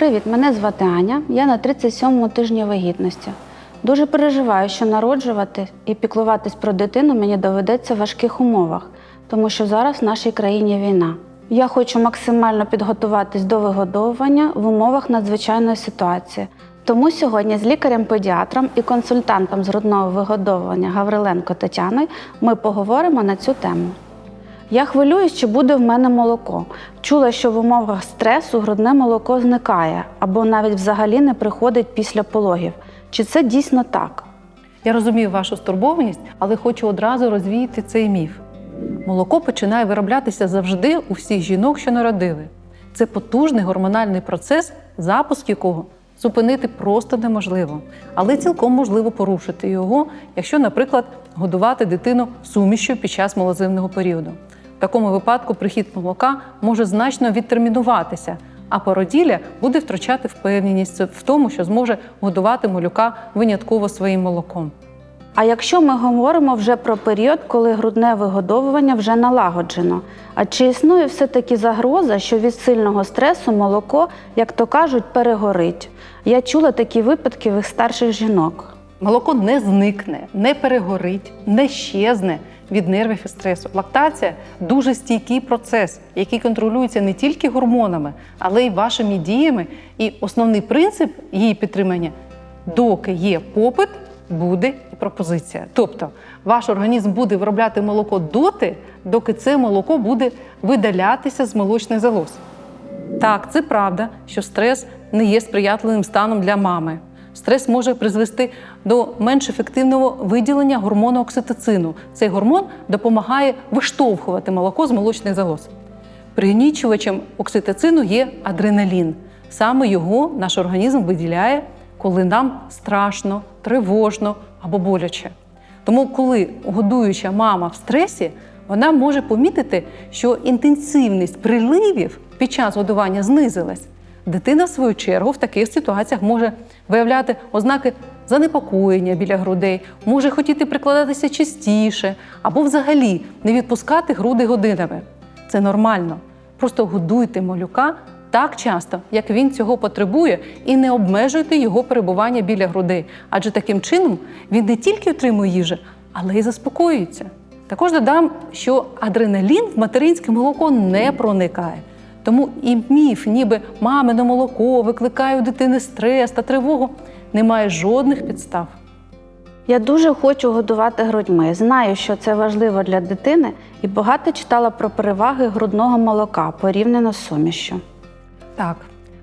Привіт, мене звати Аня. Я на 37-му тижні вагітності. Дуже переживаю, що народжувати і піклуватись про дитину мені доведеться в важких умовах, тому що зараз в нашій країні війна. Я хочу максимально підготуватись до вигодовування в умовах надзвичайної ситуації. Тому сьогодні з лікарем-педіатром і консультантом з грудного вигодовування Гавриленко Тетяною ми поговоримо на цю тему. Я хвилююсь, чи буде в мене молоко. Чула, що в умовах стресу грудне молоко зникає або навіть взагалі не приходить після пологів. Чи це дійсно так? Я розумію вашу стурбованість, але хочу одразу розвіяти цей міф. Молоко починає вироблятися завжди у всіх жінок, що народили. Це потужний гормональний процес, запуск якого зупинити просто неможливо, але цілком можливо порушити його, якщо, наприклад, годувати дитину сумішю під час малозимного періоду. В такому випадку прихід молока може значно відтермінуватися, а породілля буде втрачати впевненість в тому, що зможе годувати малюка винятково своїм молоком. А якщо ми говоримо вже про період, коли грудне вигодовування вже налагоджено, а чи існує все-таки загроза, що від сильного стресу молоко, як то кажуть, перегорить? Я чула такі випадки в старших жінок. Молоко не зникне, не перегорить, не щезне від нервів і стресу. Лактація дуже стійкий процес, який контролюється не тільки гормонами, але й вашими діями. І основний принцип її підтримання доки є попит, буде і пропозиція. Тобто ваш організм буде виробляти молоко доти, доки це молоко буде видалятися з молочних залоз. Так, це правда, що стрес не є сприятливим станом для мами. Стрес може призвести до менш ефективного виділення гормону окситоцину. Цей гормон допомагає виштовхувати молоко з молочних залоз. Пригнічувачем окситоцину є адреналін. Саме його наш організм виділяє, коли нам страшно, тривожно або боляче. Тому, коли годуюча мама в стресі, вона може помітити, що інтенсивність приливів під час годування знизилась. Дитина, в свою чергу, в таких ситуаціях може виявляти ознаки занепокоєння біля грудей, може хотіти прикладатися частіше або взагалі не відпускати груди годинами. Це нормально. Просто годуйте малюка так часто, як він цього потребує, і не обмежуйте його перебування біля грудей. Адже таким чином він не тільки отримує їжу, але й заспокоюється. Також додам, що адреналін в материнське молоко не проникає. Тому і міф, ніби мамине молоко викликає у дитини стрес та тривогу, не має жодних підстав. Я дуже хочу годувати грудьми. Знаю, що це важливо для дитини, і багато читала про переваги грудного молока порівняно з сумішю. Так,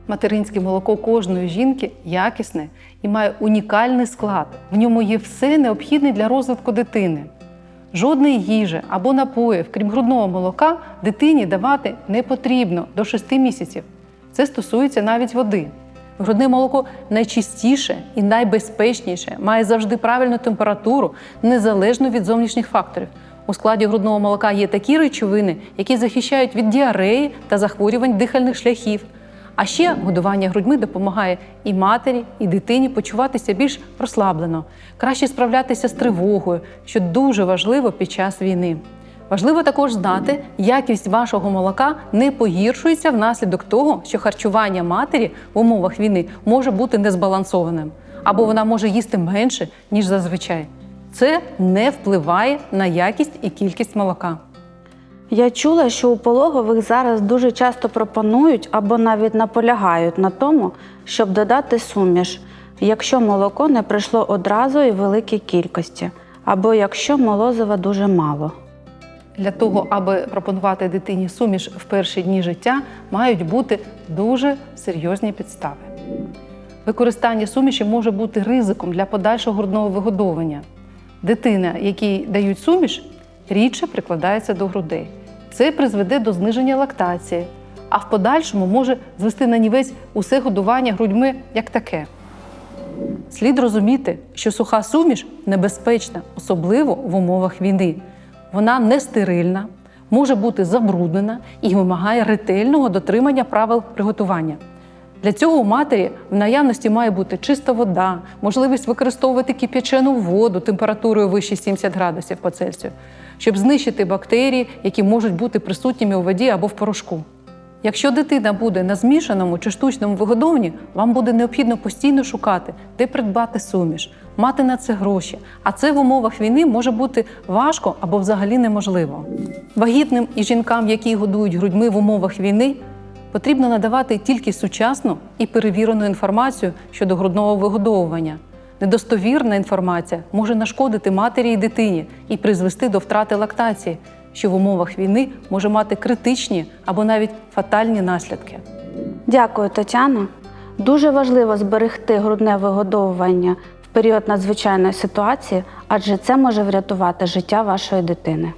материнське молоко кожної жінки якісне і має унікальний склад. В ньому є все необхідне для розвитку дитини. Жодної їжі або напоїв, крім грудного молока, дитині давати не потрібно до 6 місяців. Це стосується навіть води. Грудне молоко найчистіше і найбезпечніше, має завжди правильну температуру, незалежно від зовнішніх факторів. У складі грудного молока є такі речовини, які захищають від діареї та захворювань дихальних шляхів. А ще годування грудьми допомагає і матері, і дитині почуватися більш розслаблено, краще справлятися з тривогою, що дуже важливо під час війни. Важливо також знати, якість вашого молока не погіршується внаслідок того, що харчування матері в умовах війни може бути незбалансованим, або вона може їсти менше, ніж зазвичай. Це не впливає на якість і кількість молока. Я чула, що у пологових зараз дуже часто пропонують або навіть наполягають на тому, щоб додати суміш, якщо молоко не прийшло одразу і великій кількості, або якщо молозива дуже мало. Для того, аби пропонувати дитині суміш в перші дні життя, мають бути дуже серйозні підстави. Використання суміші може бути ризиком для подальшого грудного вигодовування. Дитина, якій дають суміш, рідше прикладається до грудей. Це призведе до зниження лактації, а в подальшому може звести на нівець усе годування грудьми як таке. Слід розуміти, що суха суміш небезпечна, особливо в умовах війни. Вона не стерильна, може бути забруднена і вимагає ретельного дотримання правил приготування. Для цього у матері в наявності має бути чиста вода, можливість використовувати кип'ячену воду температурою вище 70 градусів по Цельсію, щоб знищити бактерії, які можуть бути присутніми у воді або в порошку. Якщо дитина буде на змішаному чи штучному вигодовуванні, вам буде необхідно постійно шукати, де придбати суміш, мати на це гроші. А це в умовах війни може бути важко або взагалі неможливо. Вагітним і жінкам, які годують грудьми в умовах війни, потрібно надавати тільки сучасну і перевірену інформацію щодо грудного вигодовування. Недостовірна інформація може нашкодити матері і дитині і призвести до втрати лактації, що в умовах війни може мати критичні або навіть фатальні наслідки. Дякую, Тетяна. Дуже важливо зберегти грудне вигодовування в період надзвичайної ситуації, адже це може врятувати життя вашої дитини.